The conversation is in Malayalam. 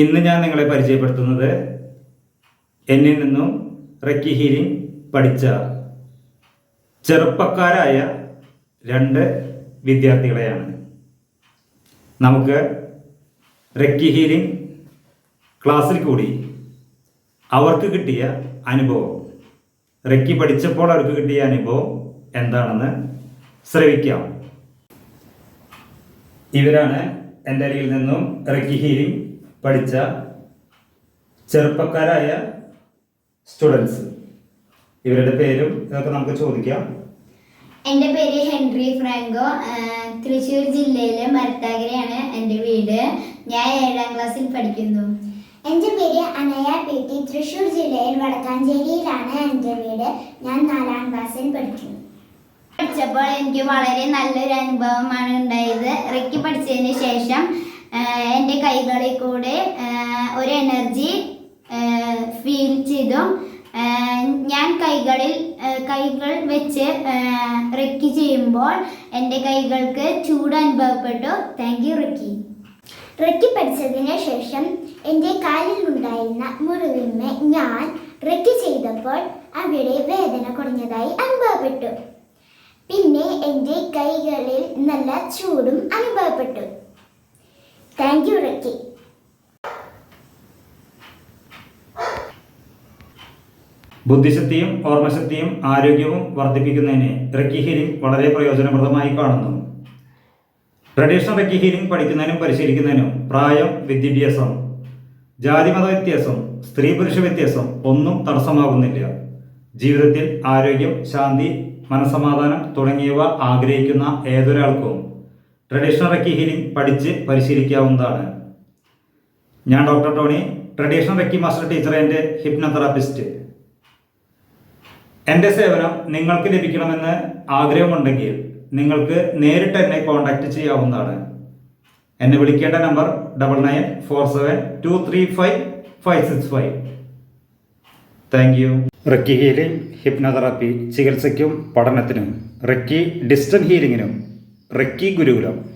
ഇന്ന് ഞാൻ നിങ്ങളെ പരിചയപ്പെടുത്തുന്നത് എന്നിൽ നിന്നും റെക്കി ഹീലിംഗ് പഠിച്ച ചെറുപ്പക്കാരായ രണ്ട് വിദ്യാർത്ഥികളെയാണ്. നമുക്ക് റെക്കി ഹീലിംഗ് ക്ലാസ്സിൽ കൂടി അവർക്ക് കിട്ടിയ അനുഭവം റെക്കി പഠിച്ചപ്പോൾ അവർക്ക് കിട്ടിയ അനുഭവം എന്താണെന്ന് ശ്രവിക്കാം. ഇവരാണ് എന്റെ അരിയിൽ നിന്നും റെക്കി ഹീലിംഗ് പഠിച്ച ചെറുപ്പക്കാരായ സ്റ്റുഡൻസ് ഇവരുടെ പേരും ഇതൊക്കെ നമുക്ക് ചോദിക്കാം. എന്റെ പേര് ഹെൻറി ഫ്രാങ്കോ. തൃശ്ശൂർ ജില്ലയിലെ മരത്താകരയാണ് എന്റെ വീട്. ഞാൻ ഏഴാം ക്ലാസ്സിൽ പഠിക്കുന്നു. എന്റെ പേര് അനയ. പി ടി തൃശ്ശൂർ ജില്ലയിൽ വടക്കാഞ്ചേരിയിലാണ് എന്റെ വീട്. ഞാൻ നാലാം ക്ലാസ്സിൽ പഠിക്കുന്നു. പഠിച്ചപ്പോൾ എനിക്ക് വളരെ നല്ലൊരു അനുഭവമാണ് ഉണ്ടായത്. റിക്കി പഠിച്ചതിന് ശേഷം എന്റെ കൈകളിൽ കൂടെ ഒരു എനർജി ഫീൽ ചെയ്തു ഞാൻ കൈകളിൽ കൈകൾ വെച്ച് റിക്കി ചെയ്യുമ്പോൾ എന്റെ കൈകൾക്ക് ചൂട് അനുഭവപ്പെട്ടു. Thank you Ricky. റിക്കി പഠിച്ചതിന് ശേഷം എന്റെ കാലിൽ ഉണ്ടായിരുന്ന മുറിവിന്മേ ഞാൻ റിക്കി ചെയ്തപ്പോൾ അവിടെ വേദന കുറഞ്ഞതായി അനുഭവപ്പെട്ടു. പിന്നെ എന്റെ കൈകളിൽ നല്ല ചൂടും താങ്ക് യു റക്കി ബുദ്ധിശക്തിയും ഓർമ്മശക്തിയും ആരോഗ്യവും വർദ്ധിപ്പിക്കുന്നതിന് റക്കി ഹീലിംഗ് വളരെ പ്രയോജനപ്രദമായി കാണുന്നു. ട്രഡീഷണൽ റക്കി ഹീലിംഗ് പഠിക്കുന്നതിനും പരിശീലിക്കുന്നതിനും പ്രായം വിദ്യാഭ്യാസം ജാതിമത വ്യത്യാസം സ്ത്രീ പുരുഷ വ്യത്യാസം ഒന്നും തടസ്സമാകുന്നില്ല. ജീവിതത്തിൽ ആരോഗ്യം ശാന്തി മനസമാധാനം തുടങ്ങിയവ ആഗ്രഹിക്കുന്ന ഏതൊരാൾക്കും ട്രഡീഷണൽ റെക്കി ഹീലിംഗ് പഠിച്ച് പരിശീലിക്കാവുന്നതാണ്. ഞാൻ doctor Tony traditional reiki master teacher എന്റെ ഹിപ്നോതെറാപ്പിസ്റ്റ് എന്റെ സേവനം നിങ്ങൾക്ക് ലഭിക്കണമെന്ന് ആഗ്രഹമുണ്ടെങ്കിൽ നിങ്ങൾക്ക് നേരിട്ട് എന്നെ കോൺടാക്റ്റ് ചെയ്യാവുന്നതാണ്. എന്നെ വിളിക്കേണ്ട number double nine four seven two three five five six five thank you reiki healing hypnotherapy ചികിത്സയ്ക്കും പഠനത്തിനും റെക്കി ഡിസ്റ്റൻ ഹീലിംഗിനും റെക്കി ഗുരുകുലം.